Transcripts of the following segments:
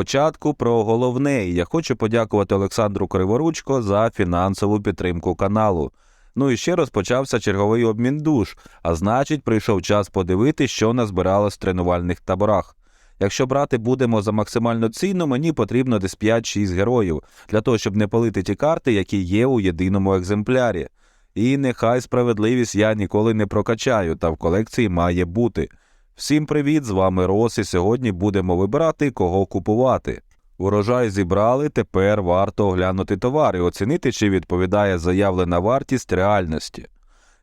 спочатку про головне. Я хочу подякувати Олександру Криворучко за фінансову підтримку каналу. Ну і ще розпочався черговий обмін душ, а значить, прийшов час подивитись, що назбиралось в тренувальних таборах. Якщо брати будемо за максимальну ціну, мені потрібно десь 5-6 героїв для того, щоб не палити ті карти, які є у єдиному екземплярі. І нехай справедливість я ніколи не прокачаю, та в колекції має бути. Всім привіт! З вами Рос, і сьогодні будемо вибирати, кого купувати. Урожай зібрали, тепер варто оглянути товар і оцінити, чи відповідає заявлена вартість реальності.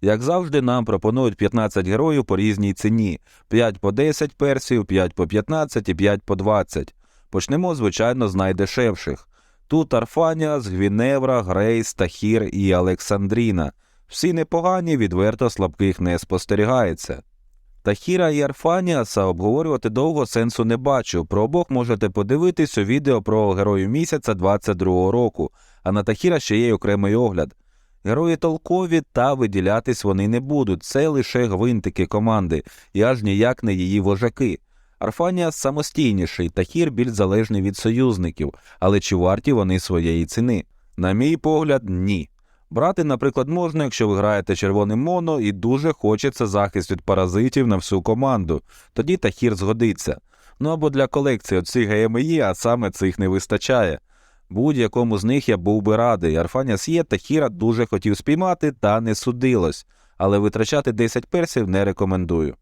Як завжди, нам пропонують 15 героїв по різній ціні: 5 по 10 персів, 5 по 15 і 5 по 20. Почнемо, звичайно, з найдешевших. Тут Арфаніас, Гвіневра, Грейс, Тахір і Олександріна. Всі непогані, відверто слабких не спостерігається. Тахіра і Арфаніаса обговорювати довго сенсу не бачу. Про обох можете подивитись у відео про героїв місяця 22-го року, а на Тахіра ще є окремий огляд. Герої толкові та виділятись вони не будуть. Це лише гвинтики команди, і аж ніяк не її вожаки. Арфаніас самостійніший, Тахір більш залежний від союзників, але чи варті вони своєї ціни? На мій погляд, ні. Брати, наприклад, можна, якщо ви граєте червоним моно і дуже хочеться захист від паразитів на всю команду, тоді Тахір згодиться. Ну або для колекції оці ГМІ, а саме цих не вистачає. Будь-якому з них я був би радий. Арфаніас є, Тахіра дуже хотів спіймати, та не судилось, але витрачати 10 персів не рекомендую.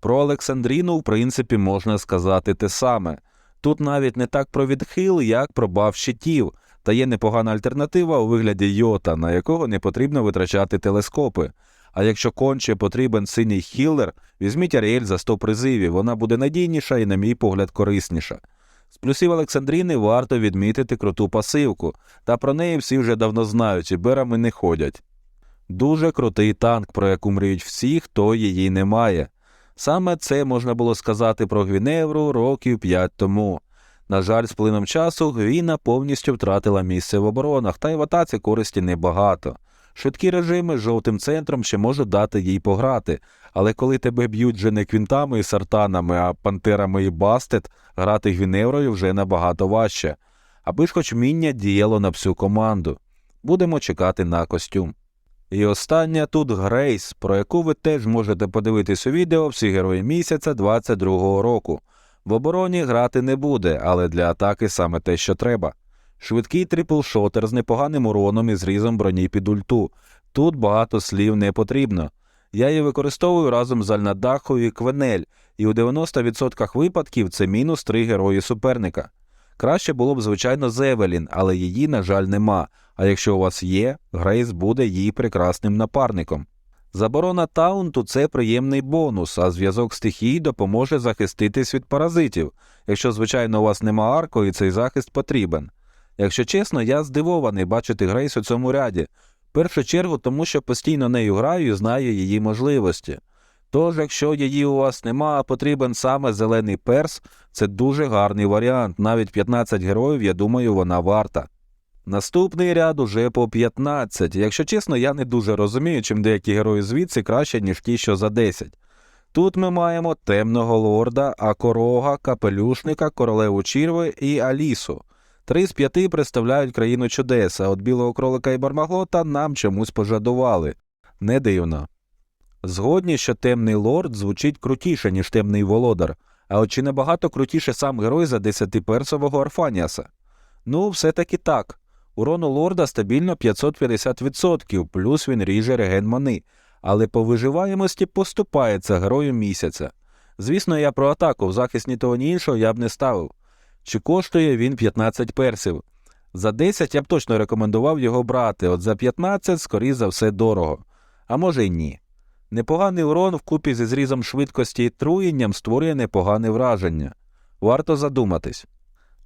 Про Олександріну, в принципі, можна сказати те саме. Тут навіть не так про відхил, як про баф щитів, та є непогана альтернатива у вигляді йота, на якого не потрібно витрачати телескопи. А якщо конче потрібен синій хілер, візьміть Аріель за 100 призивів, вона буде надійніша і, на мій погляд, корисніша. З плюсів Олександріни варто відмітити круту пасивку, та про неї всі вже давно знають і берами не ходять. Дуже крутий танк, про яку мріють всі, хто її не має. Саме це можна було сказати про Гвіневру років п'ять тому. На жаль, з плином часу Гвіна повністю втратила місце в оборонах, та й в атаці користі небагато. Швидкі режими з жовтим центром ще можуть дати їй пограти, але коли тебе б'ють вже не квінтами і сартанами, а пантерами і бастет, грати Гвіневрою вже набагато важче. Аби ж хоч вміння діяло на всю команду. Будемо чекати на костюм. І остання тут Грейс, про яку ви теж можете подивитись у відео всі герої місяця 22-го року. В обороні грати не буде, але для атаки саме те, що треба. Швидкий трипл-шотер з непоганим уроном і зрізом броні під ульту. Тут багато слів не потрібно. Я її використовую разом з Альнадахою і Квенель, і у 90% випадків це мінус три герої суперника. Краще було б, звичайно, Зевелін, але її, на жаль, нема. А якщо у вас є, Грейс буде її прекрасним напарником. Заборона таунту це приємний бонус, а зв'язок стихій допоможе захиститись від паразитів, якщо, звичайно, у вас нема арко і цей захист потрібен. Якщо чесно, я здивований бачити Грейс у цьому ряді. В першу чергу, тому що постійно нею граю і знаю її можливості. Тож, якщо її у вас нема, а потрібен саме зелений перс, це дуже гарний варіант. Навіть 15 героїв, я думаю, вона варта. Наступний ряд уже по 15. Якщо чесно, я не дуже розумію, чим деякі герої звідси краще, ніж ті, що за 10. Тут ми маємо темного лорда, акорога, капелюшника, королеву Чірви і Алісу. Три з п'яти представляють країну чудес, а от білого кролика і бармаглота нам чомусь пожадували. Не дивно. Згодні, що темний лорд звучить крутіше, ніж темний володар, а от чи набагато крутіше сам герой за десятиперсового Арфаніаса? Ну, все таки так. Урону лорда стабільно 550%, плюс він ріже реген мани, але по виживаємості поступається герою місяця. Звісно, я про атаку в захисті того ні іншого я б не ставив. Чи коштує він 15 персів? За 10 я б точно рекомендував його брати, от за 15, скоріш за все, дорого. А може й ні. Непоганий урон вкупі зі зрізом швидкості і труєнням створює непогане враження. Варто задуматись.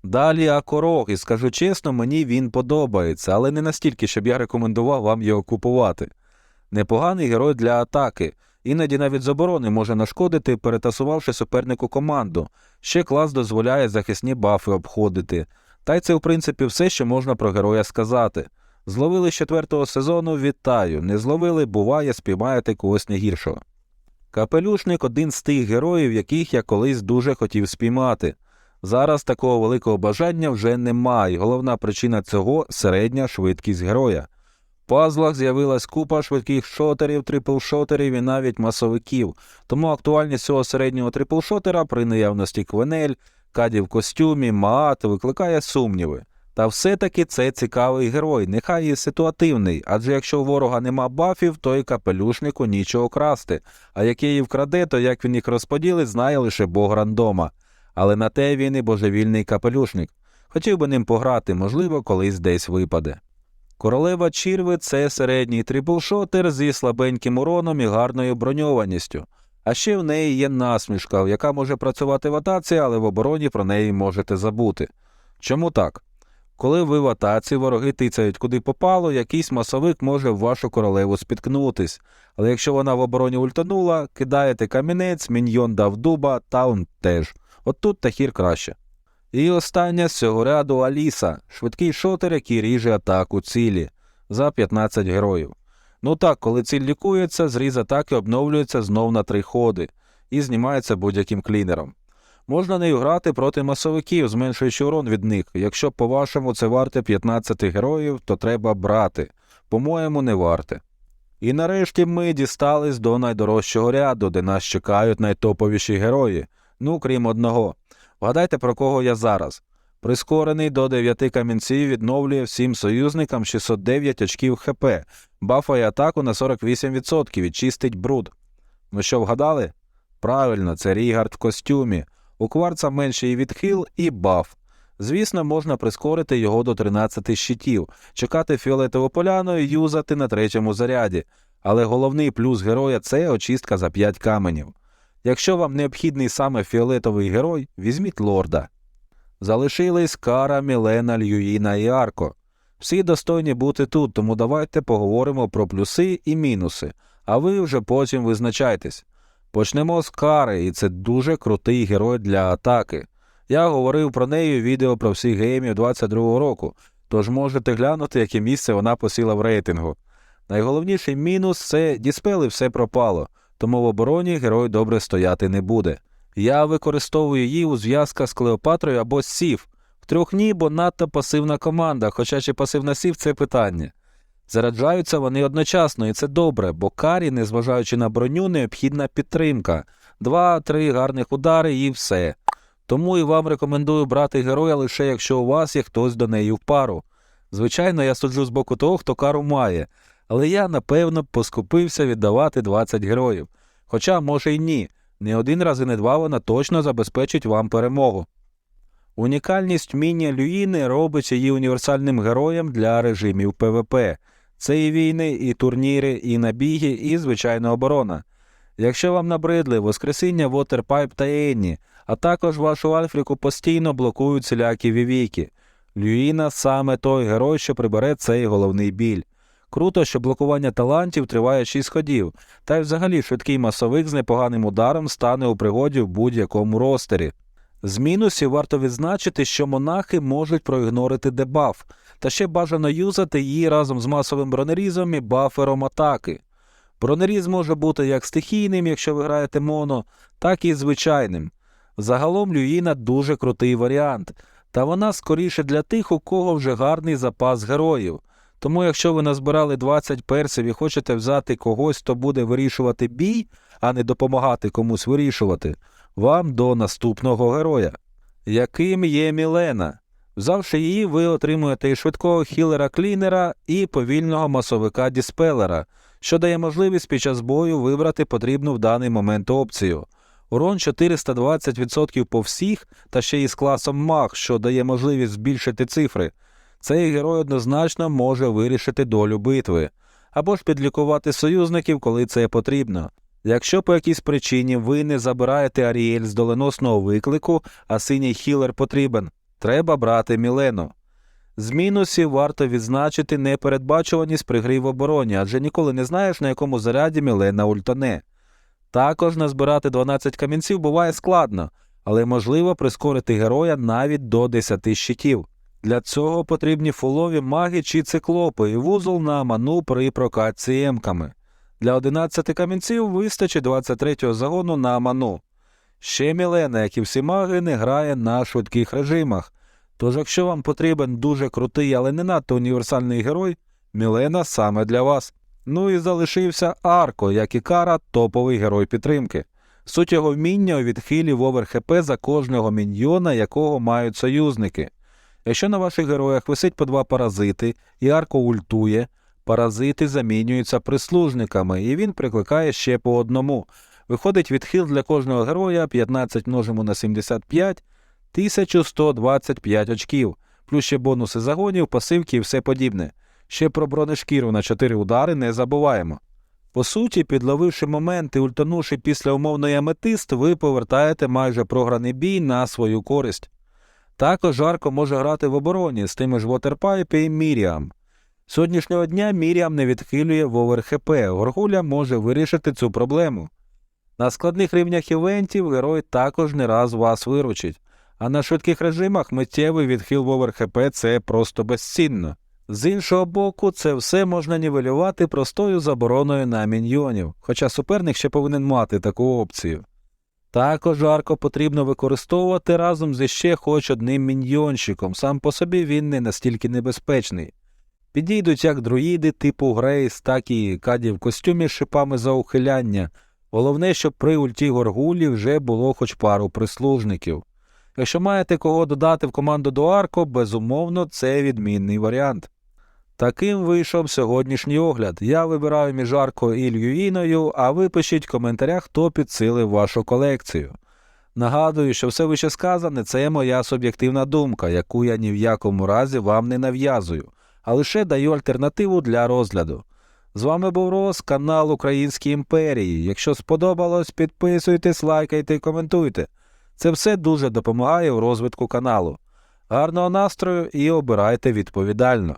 Далі Акорог, і скажу чесно, мені він подобається, але не настільки, щоб я рекомендував вам його купувати. Непоганий герой для атаки, іноді навіть з оборони може нашкодити, перетасувавши супернику команду. Ще клас дозволяє захисні бафи обходити. Та й це, в принципі, все, що можна про героя сказати. Зловили з четвертого сезону вітаю. Не зловили, буває, спіймаєте когось не гіршого. Капелюшник один з тих героїв, яких я колись дуже хотів спіймати. Зараз такого великого бажання вже немає. Головна причина цього середня швидкість героя. В пазлах з'явилась купа швидких шотерів, трипл-шотерів і навіть масовиків, тому актуальність цього середнього трипл-шотера при наявності квенель, каді в костюмі, маат викликає сумніви. Та все-таки це цікавий герой, нехай і ситуативний, адже якщо у ворога нема бафів, то й капелюшнику нічого красти, а як її вкраде, то як він їх розподілить, знає лише бог рандома. Але на те він і божевільний капелюшник. Хотів би ним пограти, можливо, колись десь випаде. Королева Чірви це середній триплшотер зі слабеньким уроном і гарною броньованістю. А ще в неї є насмішка, яка може працювати в атаці, але в обороні про неї можете забути. Чому так? Коли ви в атаці вороги тицяють куди попало, якийсь масовик може в вашу королеву спіткнутись. Але якщо вона в обороні ультанула, кидаєте камінець, міньйон дав дуба, таун теж. От тут тахір краще. І остання з цього ряду Аліса, швидкий шотер, який ріже атаку цілі за 15 героїв. Ну так, коли ціль лікується, зріз атаки обновлюється знов на три ходи і знімається будь-яким клінером. Можна нею грати проти масовиків, зменшуючи урон від них. Якщо, по-вашому, це варте 15 героїв, то треба брати. По-моєму, не варте. І нарешті ми дістались до найдорожчого ряду, де нас чекають найтоповіші герої. Ну, крім одного. Вгадайте, про кого я зараз. Прискорений до 9 камінців відновлює всім союзникам 609 очків ХП, бафає атаку на 48% і чистить бруд. Ну що, вгадали? Правильно, це Рігард в костюмі. У кварца менший відхил і баф. Звісно, можна прискорити його до 13 щитів, чекати фіолетову поляну і юзати на третьому заряді. Але головний плюс героя це очистка за 5 каменів. Якщо вам необхідний саме фіолетовий герой, візьміть лорда. Залишились Кара, Мілена, Льюїна і Арко. Всі достойні бути тут, тому давайте поговоримо про плюси і мінуси, а ви вже потім визначайтесь. Почнемо з Кари, і це дуже крутий герой для атаки. Я говорив про неї у відео про всіх геймів 22-го року, тож можете глянути, яке місце вона посіла в рейтингу. Найголовніший мінус це діспел і все пропало, тому в обороні герой добре стояти не буде. Я використовую її у зв'язках з Клеопатрою або Сів. Втрьох ні, бо надто пасивна команда, хоча чи пасивна Сів це питання. Заряджаються вони одночасно, і це добре, бо карі, незважаючи на броню, необхідна підтримка. Два-три гарних удари і все. Тому і вам рекомендую брати героя лише якщо у вас є хтось до неї в пару. Звичайно, я суджу з боку того, хто кару має, але я, напевно, поскупився віддавати 20 героїв. Хоча, може, й ні. Не один раз і не два вона точно забезпечить вам перемогу. Унікальність вміння Люїни робить її універсальним героєм для режимів ПВП. Це і війни, і турніри, і набіги, і звичайна оборона. Якщо вам набридли Воскресіння, Вотерпайп та Енні, а також вашу Альфріку постійно блокують всілякі вівіки. Люїна саме той герой, що прибере цей головний біль. Круто, що блокування талантів триває 6 ходів, та й взагалі швидкий масовик з непоганим ударом стане у пригоді в будь-якому ростері. З мінусів варто відзначити, що монахи можуть проігнорити дебаф, та ще бажано юзати її разом з масовим бронерізом і бафером атаки. Бронеріз може бути як стихійним, якщо ви граєте моно, так і звичайним. Загалом Люїна дуже крутий варіант, та вона скоріше для тих, у кого вже гарний запас героїв. Тому, якщо ви назбирали 20 персів і хочете взяти когось, хто буде вирішувати бій, а не допомагати комусь вирішувати, вам до наступного героя. Яким є Мілена? Взявши її, ви отримуєте і швидкого хілера-клінера, і повільного масовика Діспелера, що дає можливість під час бою вибрати потрібну в даний момент опцію. Урон 420% по всіх, та ще й з класом маг, що дає можливість збільшити цифри. Цей герой однозначно може вирішити долю битви, або ж підлікувати союзників, коли це потрібно. Якщо по якійсь причині ви не забираєте Аріель з доленосного виклику, а синій хілер потрібен, треба брати Мілену. З мінусів варто відзначити непередбачуваність при грі в обороні, адже ніколи не знаєш, на якому заряді Мілена ультане. Також назбирати 12 камінців буває складно, але можливо прискорити героя навіть до 10 щитів. Для цього потрібні фулові маги чи циклопи і вузол на ману при прокатці емками. Для 11 камінців вистачить 23-го загону на ману. Ще Мілена, як і всі маги, не грає на швидких режимах. Тож, якщо вам потрібен дуже крутий, але не надто універсальний герой, Мілена саме для вас. Ну і залишився Арко, як і Кара, топовий герой підтримки. Суть його вміння у відхилі в овер ХП за кожного міньйона, якого мають союзники. Якщо на ваших героях висить по два паразити, і Арко ультує, паразити замінюються прислужниками, і він прикликає ще по одному. Виходить відхил для кожного героя 15 множимо на 75, 1125 очків, плюс ще бонуси загонів, пасивки і все подібне. Ще про бронешкіру на 4 удари не забуваємо. По суті, підловивши момент і ультанувши після умовної аметист, ви повертаєте майже програний бій на свою користь. Також Арко може грати в обороні з тими ж Waterpipe і Міріам. Сьогоднішнього дня Міріам не відхилює в ОверХП, Горгуля може вирішити цю проблему. На складних рівнях івентів герой також не раз вас виручить, а на швидких режимах миттєвий відхил в ОверХП це просто безцінно. З іншого боку, це все можна нівелювати простою забороною на міньйонів, хоча суперник ще повинен мати таку опцію. Також арко потрібно використовувати разом з іще хоч одним міньйонщиком, сам по собі він не настільки небезпечний. Підійдуть як друїди типу Грейс, так і каді в костюмі з шипами за ухиляння. Головне, щоб при ульті горгулі вже було хоч пару прислужників. Якщо маєте кого додати в команду до Арко, безумовно, це відмінний варіант. Таким вийшов сьогоднішній огляд. Я вибираю між Арко і Льюіною, а ви пишіть в коментарях, хто підсилив вашу колекцію. Нагадую, що все вище сказане це моя суб'єктивна думка, яку я ні в якому разі вам не нав'язую, а лише даю альтернативу для розгляду. З вами був Рос, канал Українські імперії. Якщо сподобалось, підписуйтесь, лайкайте і коментуйте. Це все дуже допомагає у розвитку каналу. Гарного настрою і обирайте відповідально.